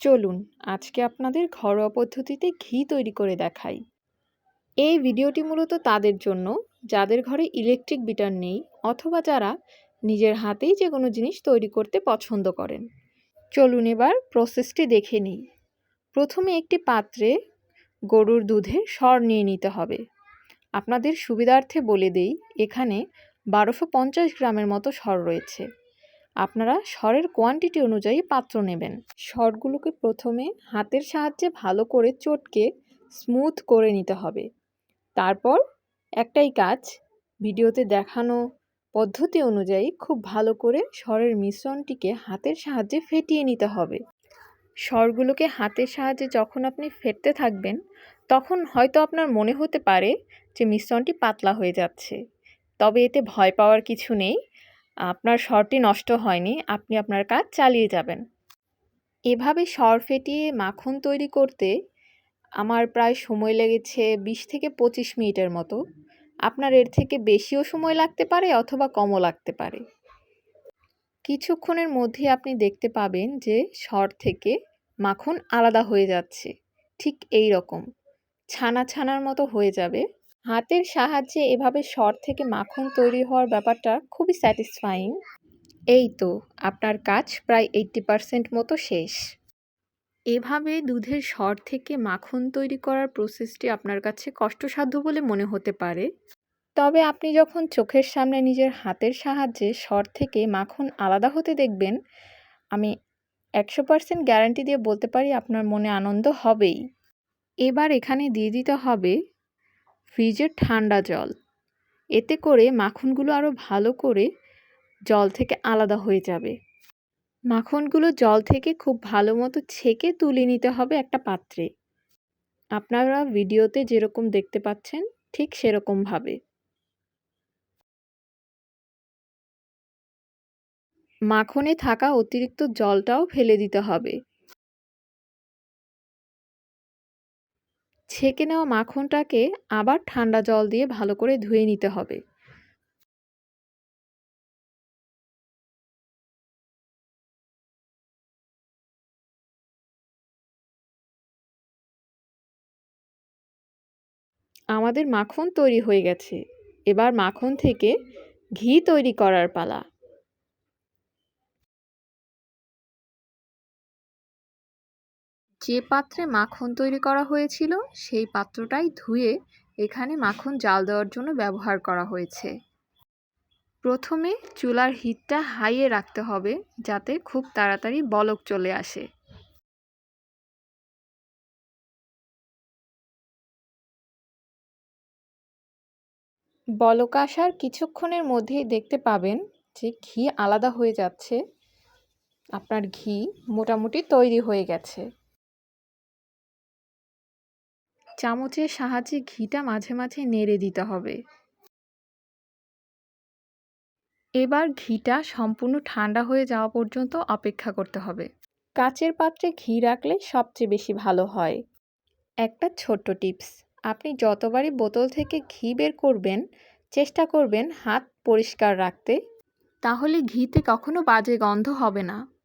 চলুন আজকে আপনাদের ঘরোয়া পদ্ধতিতে ঘি তৈরি করে দেখাই। এই ভিডিওটি মূলত তাদের জন্য, যাদের ঘরে ইলেকট্রিক বিটার নেই অথবা যারা নিজের হাতেই যে কোনো জিনিস তৈরি করতে পছন্দ করেন। চলুন এবার প্রসেসটি দেখে নিই। প্রথমে একটি পাত্রে গরুর দুধের সর নিয়ে নিতে হবে। আপনাদের সুবিধার্থে বলে দেই, এখানে বারোশো পঞ্চাশ গ্রামের মতো সর রয়েছে। আপনারা স্বরের কোয়ান্টিটি অনুযায়ী পাত্র নেবেন। স্বরগুলোকে প্রথমে হাতের সাহায্যে ভালো করে চটকে স্মুথ করে নিতে হবে। তারপর একটাই কাজ, ভিডিওতে দেখানো পদ্ধতি অনুযায়ী খুব ভালো করে স্বরের মিশ্রণটিকে হাতের সাহায্যে ফেটিয়ে নিতে হবে। স্বরগুলোকে হাতের সাহায্যে যখন আপনি ফেটতে থাকবেন, তখন হয়তো আপনার মনে হতে পারে যে মিশ্রণটি পাতলা হয়ে যাচ্ছে। তবে এতে ভয় পাওয়ার কিছু নেই। আপনার স্বরটি নষ্ট হয়নি, আপনি আপনার কাজ চালিয়ে যাবেন। এভাবে স্বর ফেটিয়ে মাখন তৈরি করতে আমার প্রায় সময় লেগেছে বিশ থেকে পঁচিশ মিনিটের মতো। আপনার এর থেকে বেশিও সময় লাগতে পারে অথবা কমও লাগতে পারে। কিছুক্ষণের মধ্যে আপনি দেখতে পাবেন যে স্বর থেকে মাখন আলাদা হয়ে যাচ্ছে। ঠিক এই রকম। ছানা ছানার মতো হয়ে যাবে। হাতের সাহায্যে এভাবে স্বর থেকে মাখন তৈরি হওয়ার ব্যাপারটা খুবই স্যাটিসফাইং এই তো, আপনার কাজ প্রায় এইট্টি পারসেন্ট মতো শেষ। এভাবে দুধের স্বর থেকে মাখন তৈরি করার প্রসেসটি আপনার কাছে কষ্টসাধ্য বলে মনে হতে পারে। তবে আপনি যখন চোখের সামনে নিজের হাতের সাহায্যে স্বর থেকে মাখন আলাদা হতে দেখবেন, আমি একশো পার্সেন্ট গ্যারান্টি দিয়ে বলতে পারি আপনার মনে আনন্দ হবেই। এবার এখানে দিয়ে দিতে হবে ফ্রিজের ঠান্ডা জল। এতে করে মাখনগুলো আরও ভালো করে জল থেকে আলাদা হয়ে যাবে। মাখনগুলো জল থেকে খুব ভালো মতো ছেঁকে তুলে নিতে হবে একটা পাত্রে। আপনারা ভিডিওতে যেরকম দেখতে পাচ্ছেন, ঠিক সেরকমভাবে মাখনে থাকা অতিরিক্ত জলটাও ফেলে দিতে হবে। ছেঁকে নেওয়া মাখনটাকে আবার ঠান্ডা জল দিয়ে ভালো করে ধুয়ে নিতে হবে। আমাদের মাখন তৈরি হয়ে গেছে। এবার মাখন থেকে ঘি তৈরি করার পালা। যে পাত্রে মাখন তৈরি করা হয়েছিল, সেই পাত্রটাই ধুয়ে এখানে মাখন জাল দেওয়ার জন্য ব্যবহার করা হয়েছে। প্রথমে চুলার হিটটা হাইয়ে রাখতে হবে, যাতে খুব তাড়াতাড়ি বলক চলে আসে। বলক আসার কিছুক্ষণের মধ্যেই দেখতে পাবেন যে ঘি আলাদা হয়ে যাচ্ছে। আপনার ঘি মোটামুটি তৈরি হয়ে গেছে। চামচের সাহায্যে ঘিটা মাঝে মাঝে নেড়ে দিতে হবে। এবার ঘিটা সম্পূর্ণ ঠান্ডা হয়ে যাওয়া পর্যন্ত অপেক্ষা করতে হবে। কাচের পাত্রে ঘি রাখলে সবচেয়ে বেশি ভালো হয়। একটা ছোট্ট টিপস, আপনি যতবারই বোতল থেকে ঘি বের করবেন, চেষ্টা করবেন হাত পরিষ্কার রাখতে। তাহলে ঘিতে কখনো বাজে গন্ধ হবে না।